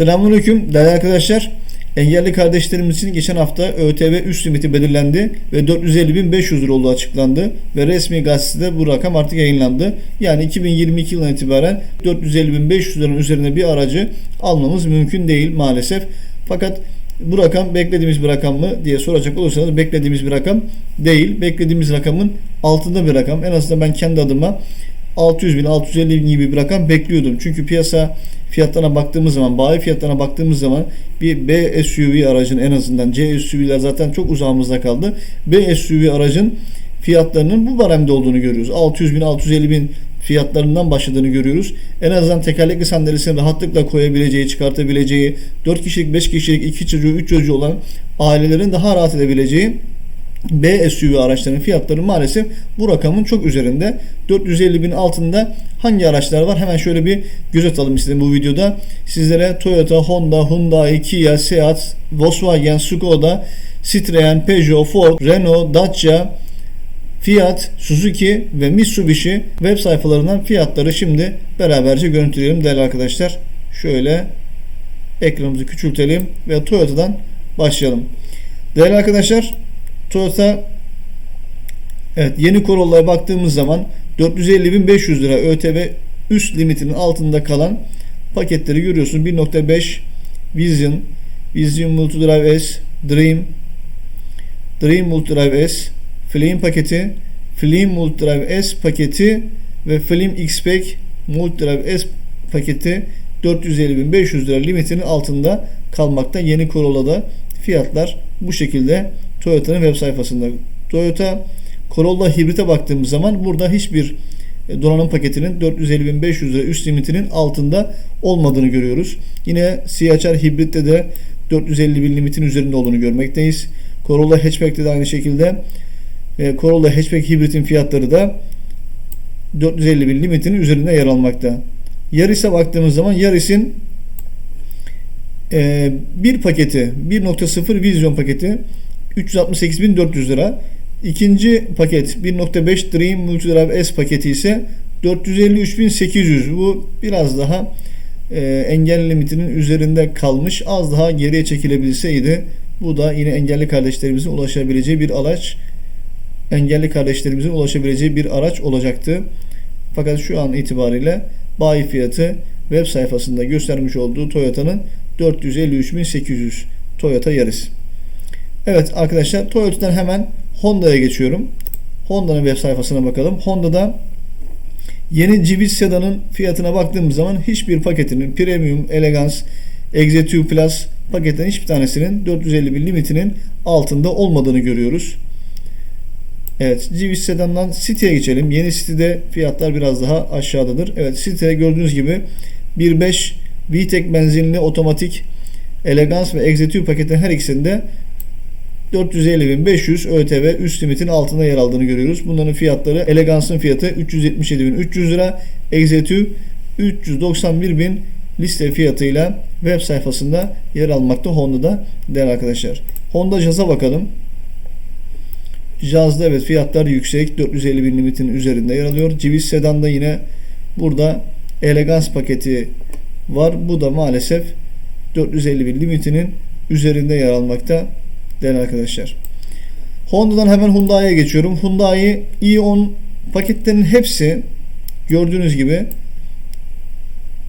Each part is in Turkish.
Selamünaleyküm değerli arkadaşlar. Engelli kardeşlerimiz için geçen hafta ÖTV üst limiti belirlendi ve 450.500 lira olduğu açıklandı ve resmi gazetede bu rakam artık yayınlandı. Yani 2022 yılından itibaren 450.500 liranın üzerine bir aracı almamız mümkün değil maalesef. Fakat bu rakam beklediğimiz bir rakam mı diye soracak olursanız beklediğimiz bir rakam değil. Beklediğimiz rakamın altında bir rakam. En azından ben kendi adıma 600 bin, 650 bin gibi bir rakam bekliyordum. Çünkü piyasa fiyatlarına baktığımız zaman, bayi fiyatlarına baktığımız zaman bir B SUV aracın en azından C SUV'ler zaten çok uzağımızda kaldı. B SUV aracın fiyatlarının bu baremde olduğunu görüyoruz. 600 bin, 650 bin fiyatlarından başladığını görüyoruz. En azından tekerlekli sandalyesini rahatlıkla koyabileceği, çıkartabileceği, 4 kişilik, 5 kişilik, 2 çocuğu, 3 çocuğu olan ailelerin daha rahat edebileceği B SUV araçların fiyatları maalesef bu rakamın çok üzerinde. 450 bin altında hangi araçlar var? Hemen şöyle bir göz atalım istedim bu videoda. Sizlere Toyota, Honda, Hyundai, Kia, Seat, Volkswagen, Skoda, Citroen, Peugeot, Ford, Renault, Dacia, Fiat, Suzuki ve Mitsubishi web sayfalarından fiyatları şimdi beraberce görüntüleyelim değerli arkadaşlar. Şöyle ekranımızı küçültelim ve Toyota'dan başlayalım. Değerli arkadaşlar Toyota evet yeni Corolla'ya baktığımız zaman 450.500 lira ÖTV üst limitinin altında kalan paketleri görüyorsunuz. 1.5 Vision, Vision Multidrive S, Dream, Dream Multidrive S, Flame paketi, Flame Multidrive S paketi ve Flame X-Pack Multidrive S paketi 450.500 lira limitinin altında kalmakta. Yeni Corolla'da fiyatlar bu şekilde Toyota'nın web sayfasında. Toyota Corolla hibrite baktığımız zaman burada hiçbir e, donanım paketinin 450.500 lira üst limitinin altında olmadığını görüyoruz. Yine CHR hibritte de 450 bin limitin üzerinde olduğunu görmekteyiz. Corolla hatchback'te de aynı şekilde e, Corolla hatchback hibritin fiyatları da 450 bin limitinin üzerinde yer almakta. Yaris'e baktığımız zaman Yaris'in e, bir paketi 1.0 vizyon paketi 368.400 lira. İkinci paket 1.5 Dream Multidrive S paketi ise 453.800. Bu biraz daha e, engel limitinin üzerinde kalmış. Az daha geriye çekilebilseydi bu da yine engelli kardeşlerimizin ulaşabileceği bir araç. Engelli kardeşlerimizin ulaşabileceği bir araç olacaktı. Fakat şu an itibariyle bayi fiyatı web sayfasında göstermiş olduğu Toyota'nın 453.800 Toyota Yaris. Evet arkadaşlar Toyota'dan hemen Honda'ya geçiyorum. Honda'nın web sayfasına bakalım. Honda'da yeni Civic sedanın fiyatına baktığımız zaman hiçbir paketinin Premium, Elegance, Executive Plus paketten hiçbir tanesinin 450 bin limitinin altında olmadığını görüyoruz. Evet Civic sedandan City'ye geçelim. Yeni City'de fiyatlar biraz daha aşağıdadır. Evet City'de gördüğünüz gibi 1.5 VTEC benzinli otomatik Elegance ve Executive paketin her ikisinde 450.500 ÖTV üst limitin altında yer aldığını görüyoruz. Bunların fiyatları Elegance'ın fiyatı 377.300 lira, Executive 391.000 liste fiyatıyla web sayfasında yer almakta Honda'da değerli arkadaşlar. Honda Jazz'a bakalım. Jazz'da evet fiyatlar yüksek. 450 bin limitin üzerinde yer alıyor. Civic Sedan'da yine burada Elegance paketi var. Bu da maalesef 450 bin limitinin üzerinde yer almakta değerli arkadaşlar. Honda'dan hemen Hyundai'ye geçiyorum. Hyundai i10 paketlerinin hepsi gördüğünüz gibi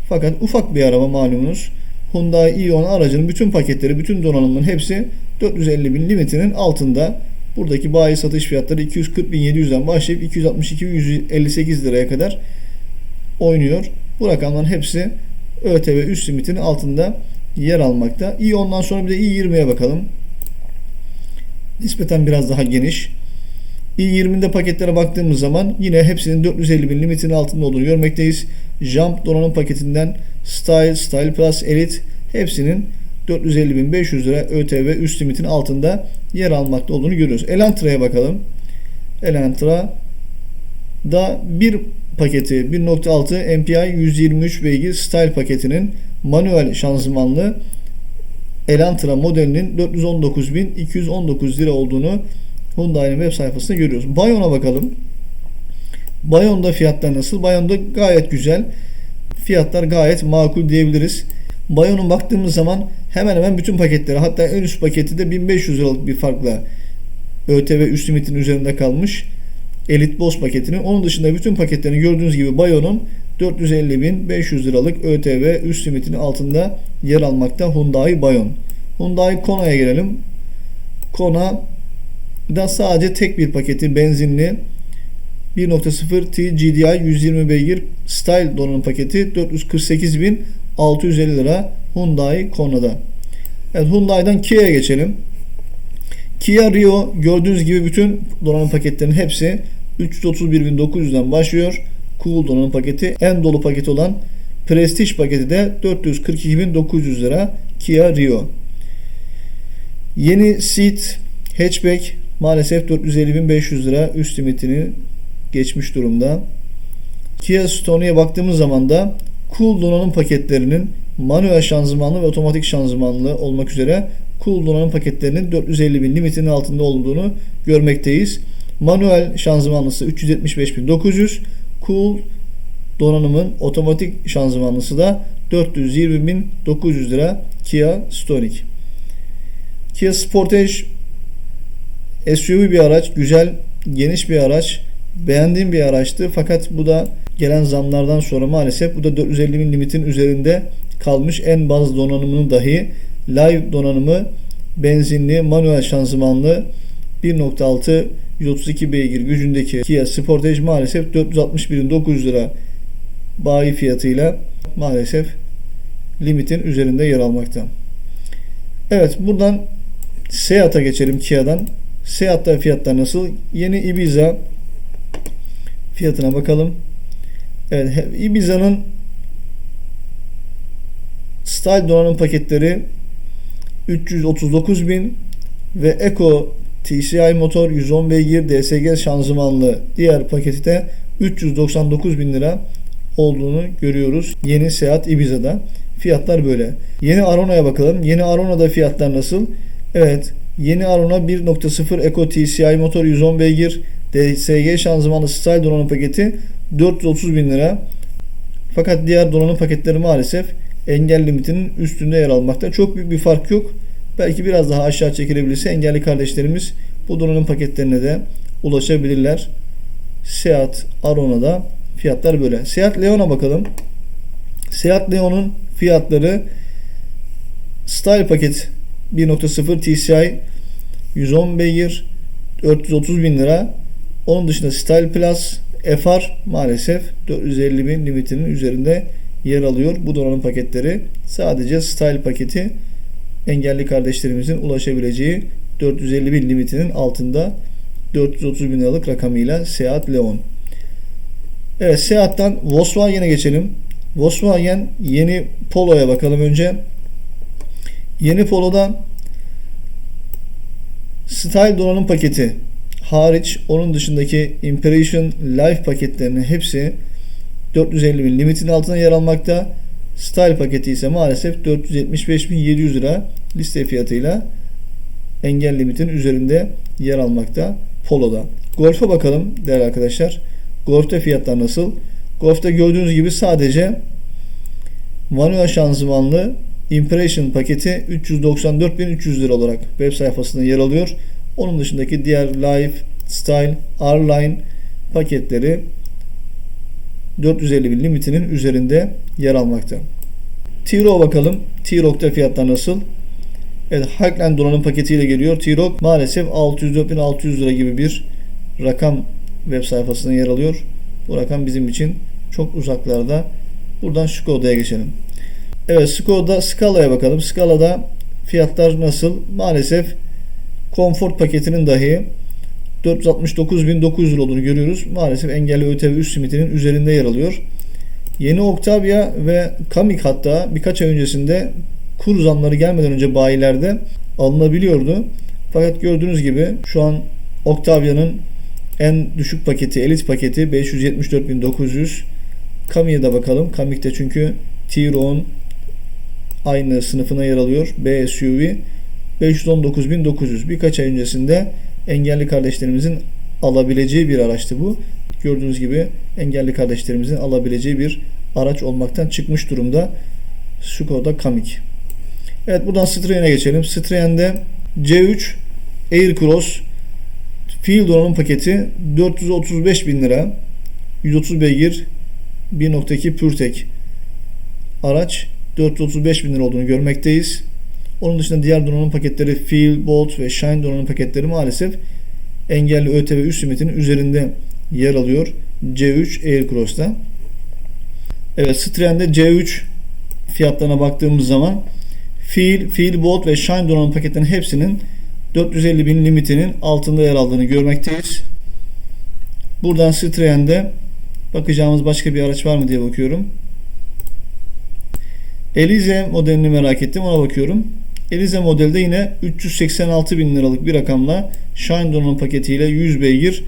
fakat ufak bir araba malumunuz. Hyundai i10 aracının bütün paketleri, bütün donanımların hepsi 450 bin limitinin altında. Buradaki bayi satış fiyatları 240.700'den başlayıp 262.158 liraya kadar oynuyor. Bu rakamların hepsi ÖTV üst limitinin altında yer almakta. i10'dan sonra bir de i20'ye bakalım nispeten biraz daha geniş. i20'de paketlere baktığımız zaman yine hepsinin 450 bin limitinin altında olduğunu görmekteyiz. Jump donanım paketinden Style, Style Plus, Elite hepsinin 450.500 lira ÖTV üst limitin altında yer almakta olduğunu görüyoruz. Elantra'ya bakalım. Elantra da bir paketi 1.6 MPI 123 beygir Style paketinin manuel şanzımanlı Elantra modelinin 419.219 lira olduğunu Hyundai'nin web sayfasında görüyoruz. Bayon'a bakalım. Bayon'da fiyatlar nasıl? Bayon'da gayet güzel. Fiyatlar gayet makul diyebiliriz. Bayon'un baktığımız zaman hemen hemen bütün paketleri hatta en üst paketi de 1500 liralık bir farkla ÖTV üst limitin üzerinde kalmış. Elite Boss paketinin. Onun dışında bütün paketlerini gördüğünüz gibi Bayon'un 450.500 liralık ÖTV üst limitinin altında yer almakta Hyundai Bayon. Hyundai Kona'ya gelelim. Kona da sadece tek bir paketi benzinli 1.0 T GDI 120 beygir Style donanım paketi 448.650 lira Hyundai Kona'da. Evet Hyundai'dan Kia'ya geçelim. Kia Rio gördüğünüz gibi bütün donanım paketlerinin hepsi 331.900'den başlıyor. Cool donanım paketi en dolu paket olan Prestige paketi de 442.900 lira Kia Rio. Yeni Ceed hatchback maalesef 450.500 lira üst limitini geçmiş durumda. Kia Stonia'ya baktığımız zaman da Cool donanım paketlerinin manuel şanzımanlı ve otomatik şanzımanlı olmak üzere Cool donanım paketlerinin 450 bin limitinin altında olduğunu görmekteyiz. Manuel şanzımanlısı 375.900, Cool donanımın otomatik şanzımanlısı da 420.900 lira Kia Stonic. Kia Sportage SUV bir araç, güzel, geniş bir araç. Beğendiğim bir araçtı fakat bu da gelen zamlardan sonra maalesef bu da 450 bin limitin üzerinde kalmış en bazı donanımının dahi live donanımı benzinli manuel şanzımanlı 1.6 132 beygir gücündeki Kia Sportage maalesef 461.900 lira bayi fiyatıyla maalesef limitin üzerinde yer almakta. Evet buradan Seat'a geçelim Kia'dan. Seat'ta fiyatlar nasıl? Yeni Ibiza fiyatına bakalım. Evet Ibiza'nın Style donanım paketleri 339 bin ve Eco TCI motor 110 beygir DSG şanzımanlı diğer paketi de 399 bin lira olduğunu görüyoruz. Yeni Seat Ibiza'da. Fiyatlar böyle. Yeni Arona'ya bakalım. Yeni Arona'da fiyatlar nasıl? Evet. Yeni Arona 1.0 Eco TCI motor 110 beygir DSG şanzımanlı style donanım paketi 430 bin lira. Fakat diğer donanım paketleri maalesef engel limitinin üstünde yer almakta. Çok büyük bir fark yok. Belki biraz daha aşağı çekilebilirse engelli kardeşlerimiz bu donanım paketlerine de ulaşabilirler. Seat Arona'da fiyatlar böyle. Seat Leon'a bakalım. Seat Leon'un fiyatları Style paket 1.0 TCI 110 beygir 430 bin lira. Onun dışında Style Plus FR maalesef 450 bin limitinin üzerinde yer alıyor. Bu donanım paketleri sadece Style paketi engelli kardeşlerimizin ulaşabileceği 450 bin limitinin altında 430 bin liralık rakamıyla Seat Leon. Evet Seat'tan Volkswagen'e geçelim. Volkswagen yeni Polo'ya bakalım önce. Yeni Polo'da Style donanım paketi hariç onun dışındaki Impression Life paketlerinin hepsi 450 bin limitin altında yer almakta. Style paketi ise maalesef 475.700 lira liste fiyatıyla engel limitin üzerinde yer almakta Polo'da. Golf'e bakalım değerli arkadaşlar. Golf'te fiyatlar nasıl? Golf'te gördüğünüz gibi sadece manuel şanzımanlı Impression paketi 394.300 lira olarak web sayfasında yer alıyor. Onun dışındaki diğer Life, Style, R-Line paketleri 450 bin limitinin üzerinde yer almakta. T-Roc bakalım. T-Roc'ta fiyatlar nasıl? Evet, Highland donanım paketiyle geliyor. T-Roc maalesef 604.600 lira gibi bir rakam web sayfasında yer alıyor. Bu rakam bizim için çok uzaklarda. Buradan Skoda'ya geçelim. Evet Skoda Scala'ya bakalım. Scala'da fiyatlar nasıl? Maalesef Comfort paketinin dahi 469.900 lira olduğunu görüyoruz. Maalesef engelli ÖTV üst limitinin üzerinde yer alıyor. Yeni Octavia ve Kamik hatta birkaç ay öncesinde kur zamları gelmeden önce bayilerde alınabiliyordu. Fakat gördüğünüz gibi şu an Octavia'nın en düşük paketi, elit paketi 574.900. Kamik'e de bakalım. Kamik'te çünkü T-Ro'nun aynı sınıfına yer alıyor. B SUV 519.900. Birkaç ay öncesinde engelli kardeşlerimizin alabileceği bir araçtı bu. Gördüğünüz gibi engelli kardeşlerimizin alabileceği bir araç olmaktan çıkmış durumda. Skoda Kamiq. Evet buradan Citroen'e geçelim. Citroen'de C3 Aircross Field donanım paketi 435 bin lira. 130 beygir 1.2 PureTech araç 435 bin lira olduğunu görmekteyiz. Onun dışında diğer donanım paketleri Feel, Bolt ve Shine donanım paketleri maalesef engelli ÖTV üst limitinin üzerinde yer alıyor. C3 Aircross'ta. Evet Citroen'de C3 fiyatlarına baktığımız zaman Feel, Feel, Bolt ve Shine donanım paketlerinin hepsinin 450 bin limitinin altında yer aldığını görmekteyiz. Buradan Citroen'de bakacağımız başka bir araç var mı diye bakıyorum. Elize modelini merak ettim ona bakıyorum. Elize modelde yine 386 bin liralık bir rakamla Shine donanım paketiyle 100 beygir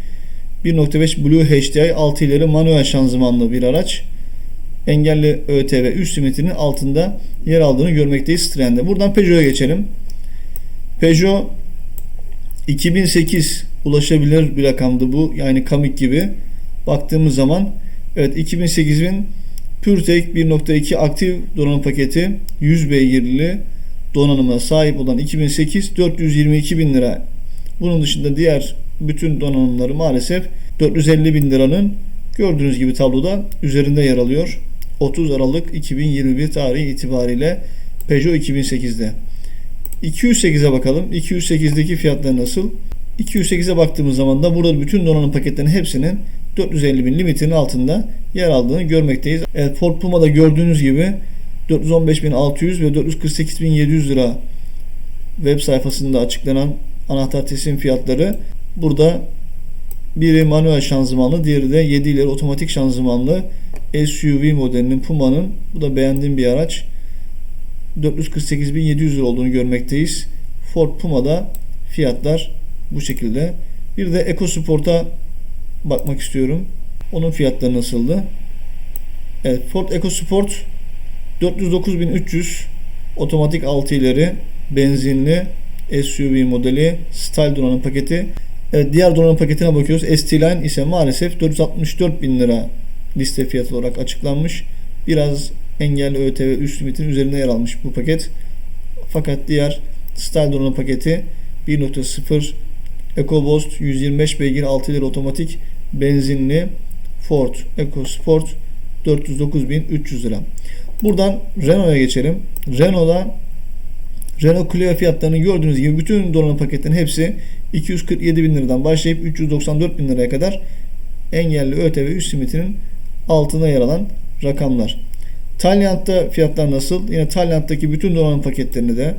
1.5 Blue HDI 6 ileri manuel şanzımanlı bir araç. Engelli ÖTV üst limitinin altında yer aldığını görmekteyiz trende. Buradan Peugeot'a geçelim. Peugeot 2008 ulaşabilir bir rakamdı bu. Yani Kamiq gibi. Baktığımız zaman evet 2008'in PureTech 1.2 aktif donanım paketi 100 beygirli donanıma sahip olan 2008 422 bin lira. Bunun dışında diğer bütün donanımları maalesef 450 bin liranın gördüğünüz gibi tabloda üzerinde yer alıyor. 30 Aralık 2021 tarihi itibariyle Peugeot 2008'de. 208'e bakalım. 208'deki fiyatlar nasıl? 208'e baktığımız zaman da burada bütün donanım paketlerinin hepsinin 450 bin limitinin altında yer aldığını görmekteyiz. Evet, Ford Puma'da gördüğünüz gibi 415.600 ve 448.700 lira web sayfasında açıklanan anahtar teslim fiyatları burada biri manuel şanzımanlı, diğeri de 7 ileri otomatik şanzımanlı SUV modelinin Puma'nın bu da beğendiğim bir araç. 448.700 lira olduğunu görmekteyiz. Ford Puma'da fiyatlar bu şekilde. Bir de EcoSport'a bakmak istiyorum. Onun fiyatları nasıldı? Evet, Ford EcoSport 409.300 otomatik 6 ileri benzinli SUV modeli style donanım paketi. Evet, diğer donanım paketine bakıyoruz. ST-Line ise maalesef 464 bin lira liste fiyatı olarak açıklanmış. Biraz engelli ÖTV üst limitin üzerinde yer almış bu paket. Fakat diğer style donanım paketi 1.0 EcoBoost 125 beygir 6 ileri otomatik benzinli Ford EcoSport 409.300 lira. Buradan Renault'a geçelim. Renault'da Renault Clio fiyatlarını gördüğünüz gibi bütün donanım paketlerin hepsi 247 bin liradan başlayıp 394 bin liraya kadar engelli ÖTV üst limitinin altında yer alan rakamlar. Talyant'ta fiyatlar nasıl? Yine Talyant'taki bütün donanım paketlerini de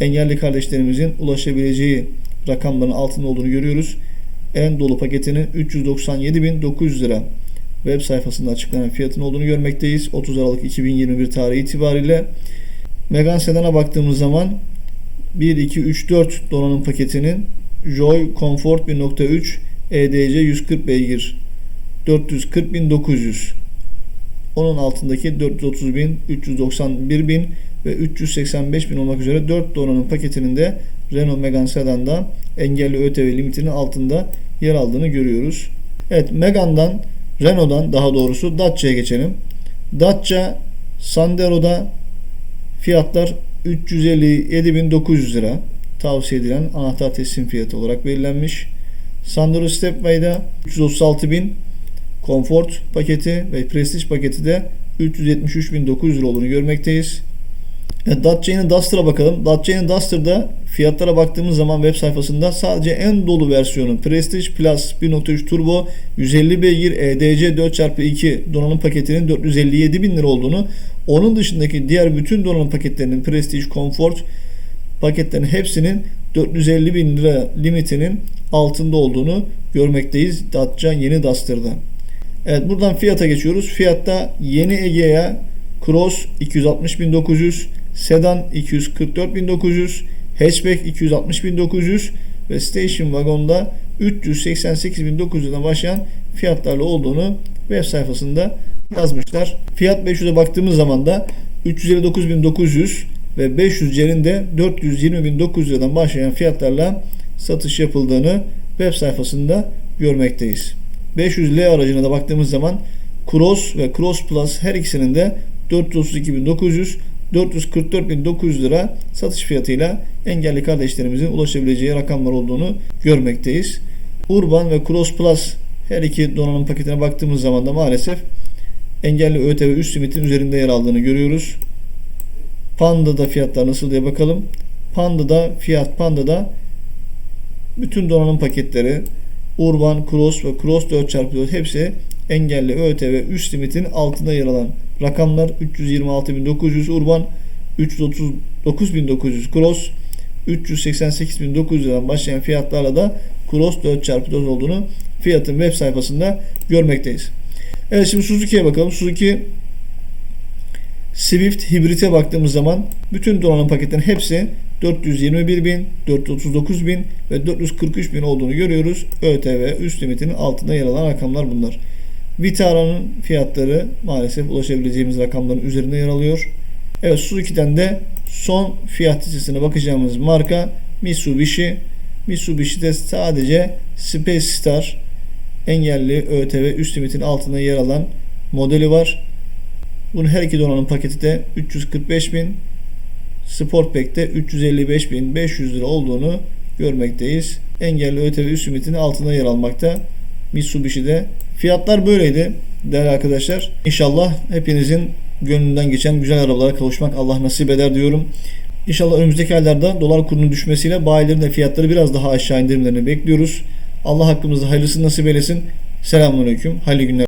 engelli kardeşlerimizin ulaşabileceği rakamların altında olduğunu görüyoruz. En dolu paketinin 397.900 lira web sayfasında açıklanan fiyatın olduğunu görmekteyiz. 30 Aralık 2021 tarihi itibariyle Megane Sedan'a baktığımız zaman 1, 2, 3, 4 donanım paketinin Joy Comfort 1.3 EDC 140 beygir 440.900 onun altındaki 430.000, 391.000 ve 385.000 olmak üzere 4 donanım paketinin de Renault Megane Sedan'da engelli ÖTV limitinin altında yer aldığını görüyoruz. Evet Megane'dan Renault'dan daha doğrusu Dacia'ya geçelim. Dacia Sandero'da fiyatlar 357.900 lira tavsiye edilen anahtar teslim fiyatı olarak belirlenmiş. Sandero Stepway'da 336.000 Comfort paketi ve Prestige paketi de 373.900 lira olduğunu görmekteyiz. Evet, Dacia'nın Duster'a bakalım. Dacia'nın Duster'da fiyatlara baktığımız zaman web sayfasında sadece en dolu versiyonu Prestige Plus 1.3 Turbo 150 beygir EDC 4x2 donanım paketinin 457 bin lira olduğunu onun dışındaki diğer bütün donanım paketlerinin Prestige Comfort paketlerin hepsinin 450 bin lira limitinin altında olduğunu görmekteyiz Dacia yeni Duster'da. Evet buradan fiyata geçiyoruz. Fiyatta yeni Egea Cross 260.900, Sedan 244.900, Hatchback 260.900 ve Station Wagon'da 388.900'dan başlayan fiyatlarla olduğunu web sayfasında yazmışlar. Fiyat 500'e baktığımız zaman da 359.900 ve 500 yerinde 420.900 liradan başlayan fiyatlarla satış yapıldığını web sayfasında görmekteyiz. 500L aracına da baktığımız zaman Cross ve Cross Plus her ikisinin de 432.900, 444.900 lira satış fiyatıyla engelli kardeşlerimizin ulaşabileceği rakamlar olduğunu görmekteyiz. Urban ve Cross Plus her iki donanım paketine baktığımız zaman da maalesef engelli ÖTV üst limitin üzerinde yer aldığını görüyoruz. Panda'da fiyatlar nasıl diye bakalım. Panda'da fiyat Panda'da bütün donanım paketleri Urban, Cross ve Cross 4x4 hepsi engelli ÖTV üst limitin altında yer alan rakamlar 326.900 Urban, 339.900 Cross, 388.900 liradan başlayan fiyatlarla da Cross 4x4 olduğunu fiyatın web sayfasında görmekteyiz. Evet şimdi Suzuki'ye bakalım. Suzuki Swift hibrite baktığımız zaman bütün donanım paketlerin hepsi 421 bin, 439 bin ve 443 bin olduğunu görüyoruz. ÖTV üst limitinin altında yer alan rakamlar bunlar. Vitara'nın fiyatları maalesef ulaşabileceğimiz rakamların üzerinde yer alıyor. Evet Suzuki'den de son fiyat listesine bakacağımız marka Mitsubishi. Mitsubishi'de sadece Space Star engelli ÖTV üst limitin altında yer alan modeli var. Bunun her iki donanım paketi de 345 bin, Sportback'te 355.500 lira olduğunu görmekteyiz. Engelli ÖTV üst limitinin altında yer almakta. Mitsubishi'de. Fiyatlar böyleydi değerli arkadaşlar. İnşallah hepinizin gönlünden geçen güzel arabalara kavuşmak Allah nasip eder diyorum. İnşallah önümüzdeki aylarda dolar kurunun düşmesiyle bayilerin de fiyatları biraz daha aşağı indirimlerini bekliyoruz. Allah hakkımızda hayırlısını nasip eylesin. Selamünaleyküm. Hayırlı günler.